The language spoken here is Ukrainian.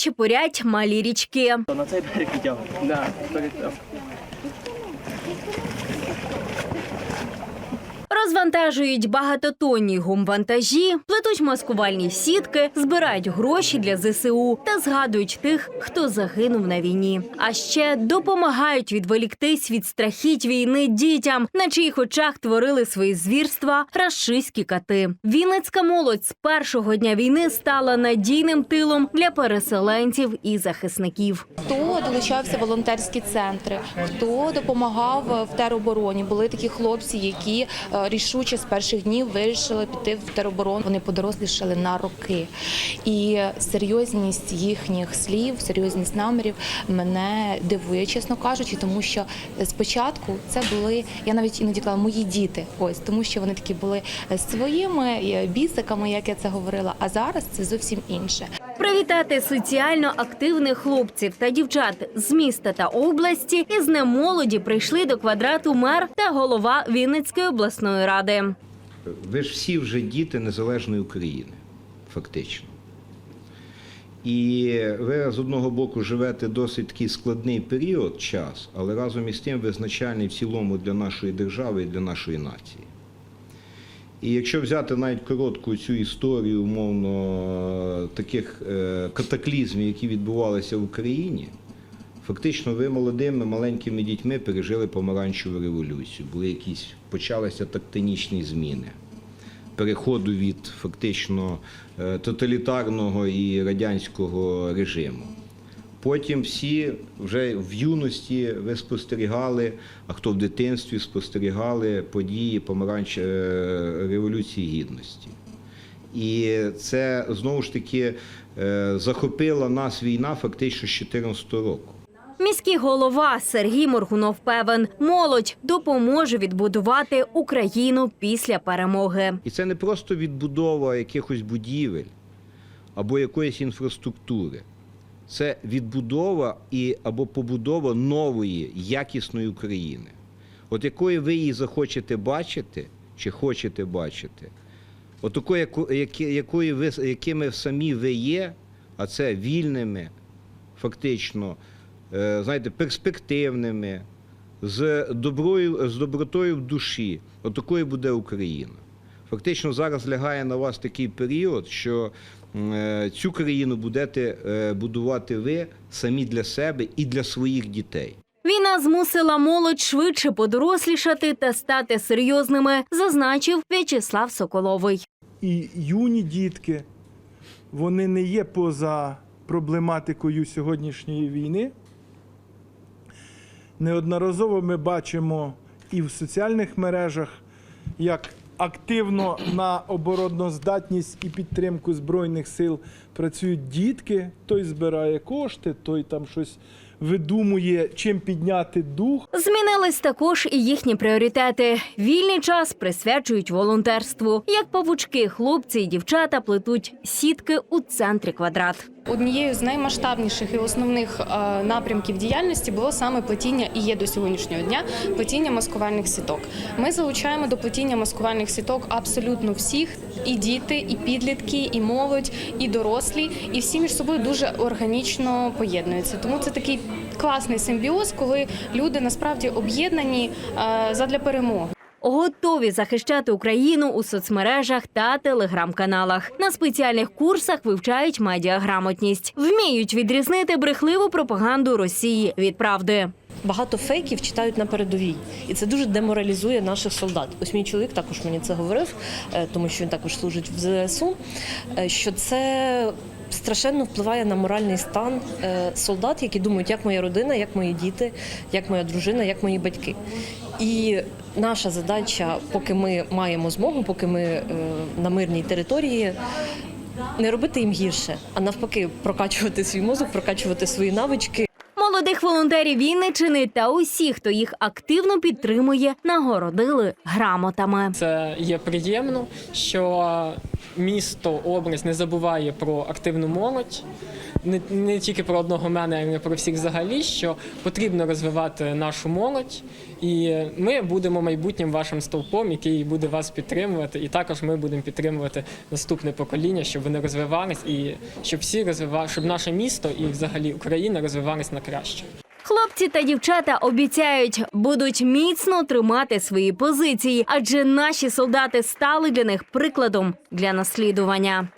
чепурять малі річки. На цей берег. Да. Розвантажують багатотонні гумвантажі, плетуть маскувальні сітки, збирають гроші для ЗСУ та згадують тих, хто загинув на війні. А ще допомагають відволіктись від страхіть війни дітям, на чиїх очах творили свої звірства рашистські кати. Вінницька молодь з першого дня війни стала надійним тилом для переселенців і захисників. Хто долучався в волонтерські центри, хто допомагав в теробороні. Були такі хлопці, які е, рішуче з перших днів вирішили піти в тероборону. Вони подорослішали на роки. І серйозність їхніх слів, серйозність намірів мене дивує, чесно кажучи, тому що спочатку це були, я навіть іноді казала, мої діти. Ось тому, що вони такі були своїми бісиками, як я це говорила. А зараз це зовсім інше. Привітати соціально активних хлопців та дівчат з міста та області із немолоді прийшли до квадрату мер та голова Вінницької обласної ради. Ви ж всі вже діти незалежної України, фактично. І ви з одного боку живете досить такий складний період, час, але разом із тим визначальний в цілому для нашої держави і для нашої нації. І якщо взяти навіть коротку цю історію, умовно, таких е, катаклізмів, які відбувалися в Україні, фактично ви молодими маленькими дітьми пережили помаранчеву революцію. Були якісь почалися тектонічні зміни переходу від фактично е, тоталітарного і радянського режиму. Потім всі вже в юності ви спостерігали, а хто в дитинстві спостерігали події помаранч е, Революції Гідності. І це знову ж таки е, захопила нас війна фактично з 2014 року. Міський голова Сергій Моргунов певен, молодь допоможе відбудувати Україну після перемоги. І це не просто відбудова якихось будівель або якоїсь інфраструктури. Це відбудова і або побудова нової якісної України. От якої ви її захочете бачити чи хочете бачити, от такої, яку- яки- якої ви, якими самі ви є, а це вільними, фактично, е, знаєте, перспективними, з доброю, з добротою в душі. От такою буде Україна. Фактично зараз лягає на вас такий період, що е, цю країну будете е, будувати ви самі для себе і для своїх дітей. Війна змусила молодь швидше подорослішати та стати серйозними, зазначив В'ячеслав Соколовий. І юні дітки, вони не є поза проблематикою сьогоднішньої війни. Неодноразово ми бачимо і в соціальних мережах, як активно на обороноздатність і підтримку Збройних сил працюють дітки. Той збирає кошти, той там щось видумує, чим підняти дух. Змінились також і їхні пріоритети. Вільний час присвячують волонтерству. Як павучки, хлопці і дівчата плетуть сітки у центрі квадрат. Однією з наймасштабніших і основних е, напрямків діяльності було саме плетіння і є до сьогоднішнього дня плетіння маскувальних сіток. Ми залучаємо до плетіння маскувальних сіток абсолютно всіх і діти, і підлітки, і молодь, і дорослі, і всі між собою дуже органічно поєднуються. Тому це такий класний симбіоз, коли люди насправді об'єднані е, задля перемоги. Готові захищати Україну у соцмережах та телеграм-каналах. На спеціальних курсах вивчають медіаграмотність, вміють відрізнити брехливу пропаганду Росії від правди. Багато фейків читають на передовій, і це дуже деморалізує наших солдат. Ось мій чоловік також мені це говорив, е, тому що він також служить в ЗСУ. е, Що це страшенно впливає на моральний стан е, солдат, які думають, як моя родина, як мої діти, як моя дружина, як мої батьки. І наша задача, поки ми маємо змогу, поки ми е, на мирній території. Не робити їм гірше, а навпаки, прокачувати свій мозок, прокачувати свої навички. Молодих волонтерів Вінничини та усіх, хто їх активно підтримує, нагородили грамотами. Це є приємно, що місто, область не забуває про активну молодь. не, не тільки про одного мене, а й про всіх взагалі, що потрібно розвивати нашу молодь, і ми будемо майбутнім вашим стовпом, який буде вас підтримувати. І також ми будемо підтримувати наступне покоління, щоб вони розвивались і щоб всі розвивали, щоб наше місто і взагалі Україна розвивались на краще. Хлопці та дівчата обіцяють, будуть міцно тримати свої позиції, адже наші солдати стали для них прикладом для наслідування.